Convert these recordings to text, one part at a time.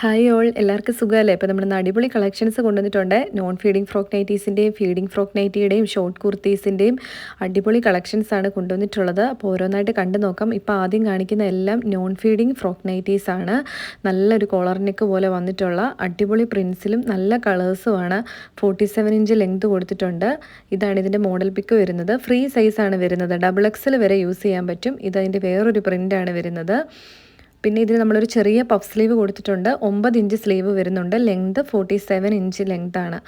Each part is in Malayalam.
ഹായ് ഓൾ എല്ലാവർക്കും സുഖമല്ലേ? ഇപ്പോൾ നമ്മുടെ അടിപൊളി കളക്ഷൻസ് കൊണ്ടുവന്നിട്ടുണ്ട്. നോൺ ഫീഡിംഗ് ഫ്രോക്ക് നൈറ്റീസിന്റെയും ഫീഡിംഗ് ഫ്രോക്ക് നൈറ്റിയുടെയും ഷോർട്ട് കുർത്തീസിന്റെയും അടിപൊളി കളക്ഷൻസ് ആണ് കൊണ്ടുവന്നിട്ടുള്ളത്. അപ്പോൾ ഓരോന്നായിട്ട് കണ്ടു നോക്കാം. ഇപ്പോൾ ആദ്യം കാണിക്കുന്ന എല്ലാം നോൺ ഫീഡിംഗ് ഫ്രോക്ക് നൈറ്റീസാണ് നല്ലൊരു കോളർ നെക്ക് പോലെ വന്നിട്ടുള്ള അടിപൊളി പ്രിൻസിലും നല്ല കളേഴ്സുമാണ് ഫോർട്ടി സെവൻ ഇഞ്ച് ലെങ്ത് കൊടുത്തിട്ടുണ്ട്. ഇതാണ് ഇതിന്റെ മോഡൽ പിക്ക് വരുന്നത്. ഫ്രീ സൈസാണ് വരുന്നത്. ഡബിൾ എക്സൽ വരെ യൂസ് ചെയ്യാൻ പറ്റും. ഇതതിന്റെ വേറൊരു പ്രിന്റാണ് വരുന്നത്. പിന്നെ ഇതിന് നമ്മളൊരു ചെറിയ പഫ് സ്ലീവ് കൊടുത്തിട്ടുണ്ട്. ഒമ്പത് ഇഞ്ച് സ്ലീവ് വരുന്നുണ്ട്. Length forty seven inch length ആണ്.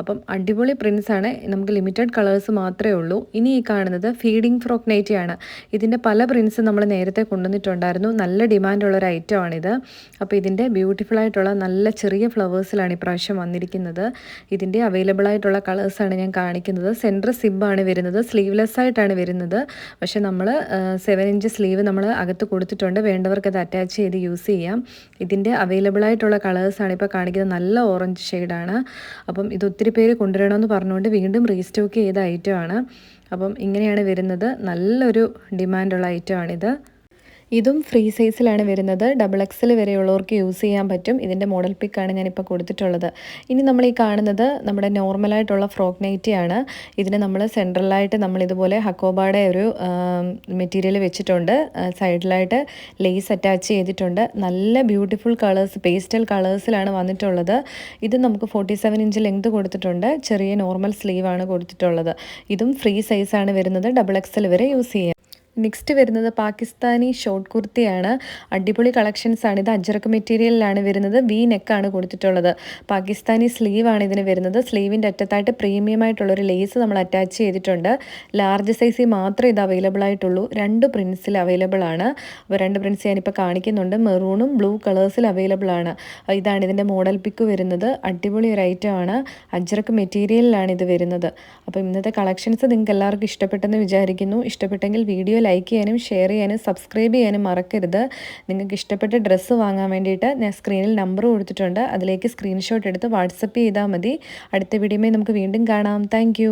അപ്പം അടിപൊളി പ്രിൻസ് ആണ്. നമുക്ക് ലിമിറ്റഡ് കളേഴ്സ് മാത്രമേ ഉള്ളൂ. ഇനി ഈ കാണുന്നത് ഫീഡിംഗ് ഫ്രോക്ക് ആണ്. ഇതിന്റെ പല പ്രിൻസ് നമ്മൾ നേരത്തെ കൊണ്ടുവന്നിട്ടുണ്ടായിരുന്നു. നല്ല ഡിമാൻഡുള്ള ഒരു ഐറ്റം ആണിത്. അപ്പോൾ ഇതിന്റെ ബ്യൂട്ടിഫുൾ ആയിട്ടുള്ള നല്ല ചെറിയ ഫ്ലവേഴ്സിലാണ് ഇപ്രാവശ്യം വന്നിരിക്കുന്നത്. ഇതിന്റെ അവൈലബിൾ ആയിട്ടുള്ള കളേഴ്സാണ് ഞാൻ കാണിക്കുന്നത്. സെന്റർ സിബാണ് വരുന്നത്. സ്ലീവ്ലെസ് ആയിട്ടാണ് വരുന്നത്. പക്ഷേ നമ്മൾ സെവൻ ഇഞ്ച് സ്ലീവ് നമ്മൾ അകത്ത് കൊടുത്തിട്ടുണ്ട്. വേണ്ടവർക്ക് അത് ചെയ്ത് യൂസ് ചെയ്യാം. ഇതിന്റെ അവൈലബിൾ ആയിട്ടുള്ള കളേഴ്സാണ് ഇപ്പോൾ കാണിക്കുന്നത്. നല്ല ഓറഞ്ച് ഷെയ്ഡാണ് അപ്പം ഇത് ഒത്തിരി പേര് കൊണ്ടുവരണമെന്ന് പറഞ്ഞുകൊണ്ട് വീണ്ടും റീസ്റ്റോക്ക് ചെയ്ത ഐറ്റമാണ് അപ്പം ഇങ്ങനെയാണ് വരുന്നത്. നല്ലൊരു ഡിമാൻഡുള്ള ഐറ്റമാണിത് ഇതും ഫ്രീ സൈസിലാണ് വരുന്നത്. ഡബിൾ എക്സൽ വരെയുള്ളവർക്ക് യൂസ് ചെയ്യാൻ പറ്റും. ഇതിന്റെ മോഡൽ പിക്കാണ് ഞാനിപ്പോൾ കൊടുത്തിട്ടുള്ളത്. ഇനി നമ്മൾ ഈ കാണുന്നത് നമ്മുടെ നോർമലായിട്ടുള്ള ഫ്രോക്ക് നൈറ്റിയാണ് ഇതിന് നമ്മൾ സെൻട്രലായിട്ട് നമ്മൾ ഇതുപോലെ ഹക്കോബാടെ ഒരു മെറ്റീരിയൽ വെച്ചിട്ടുണ്ട്. സൈഡിലായിട്ട് ലേസ് അറ്റാച്ച് ചെയ്തിട്ടുണ്ട്. നല്ല ബ്യൂട്ടിഫുൾ കളേഴ്സ് പേസ്റ്റൽ കളേഴ്സിലാണ് വന്നിട്ടുള്ളത്. ഇത് നമുക്ക് ഫോർട്ടി സെവൻ ഇഞ്ച് ലെങ്ത് കൊടുത്തിട്ടുണ്ട്. ചെറിയ നോർമൽ സ്ലീവാണ് കൊടുത്തിട്ടുള്ളത്. ഇതും ഫ്രീ സൈസാണ് വരുന്നത്. ഡബിൾ എക്സൽ വരെ യൂസ് ചെയ്യാം. നെക്സ്റ്റ് വരുന്നത് പാകിസ്ഥാനി ഷോർട്ട് കുർത്തിയാണ് അടിപൊളി കളക്ഷൻസ് ആണ്. ഇത് അജറക്ക് മെറ്റീരിയലിലാണ് വരുന്നത്. വി നെക്കാണ് കൊടുത്തിട്ടുള്ളത്. പാകിസ്ഥാനി സ്ലീവ് ആണ് ഇതിന് വരുന്നത്. സ്ലീവിന്റെ അറ്റത്തായിട്ട് പ്രീമിയം ആയിട്ടുള്ളൊരു ലേസ് നമ്മൾ അറ്റാച്ച് ചെയ്തിട്ടുണ്ട്. ലാർജ് സൈസിൽ മാത്രമേ ഇത് അവൈലബിൾ ആയിട്ടുള്ളൂ. രണ്ട് പ്രിൻസിൽ അവൈലബിൾ ആണ്. അപ്പോൾ രണ്ട് പ്രിൻസ് ഞാനിപ്പോൾ കാണിക്കുന്നുണ്ട്. മെറൂണും ബ്ലൂ കളേഴ്സിൽ അവൈലബിൾ ആണ്. ഇതാണ് ഇതിന്റെ മോഡൽ പിക്ക് വരുന്നത്. അടിപൊളി ഒരു ഐറ്റം ആണ്. അജ്രക്ക് മെറ്റീരിയലിലാണ് ഇത് വരുന്നത്. അപ്പോൾ ഇന്നത്തെ കളക്ഷൻസ് നിങ്ങൾക്ക് എല്ലാവർക്കും ഇഷ്ടപ്പെട്ടെന്ന് വിചാരിക്കുന്നു. ഇഷ്ടപ്പെട്ടെങ്കിൽ വീഡിയോ ലൈക്ക് ചെയ്യാനും ഷെയർ ചെയ്യാനും സബ്സ്ക്രൈബ് ചെയ്യാനും മറക്കരുത്. നിങ്ങൾക്ക് ഇഷ്ടപ്പെട്ട ഡ്രസ്സ് വാങ്ങാൻ വേണ്ടിയിട്ട് ഞാൻ സ്ക്രീനിൽ നമ്പർ കൊടുത്തിട്ടുണ്ട്. അതിലേക്ക് സ്ക്രീൻഷോട്ട് എടുത്ത് വാട്സപ്പ് ചെയ്താൽ മതി. അടുത്ത വീഡിയോയിൽ നമുക്ക് വീണ്ടും കാണാം. താങ്ക്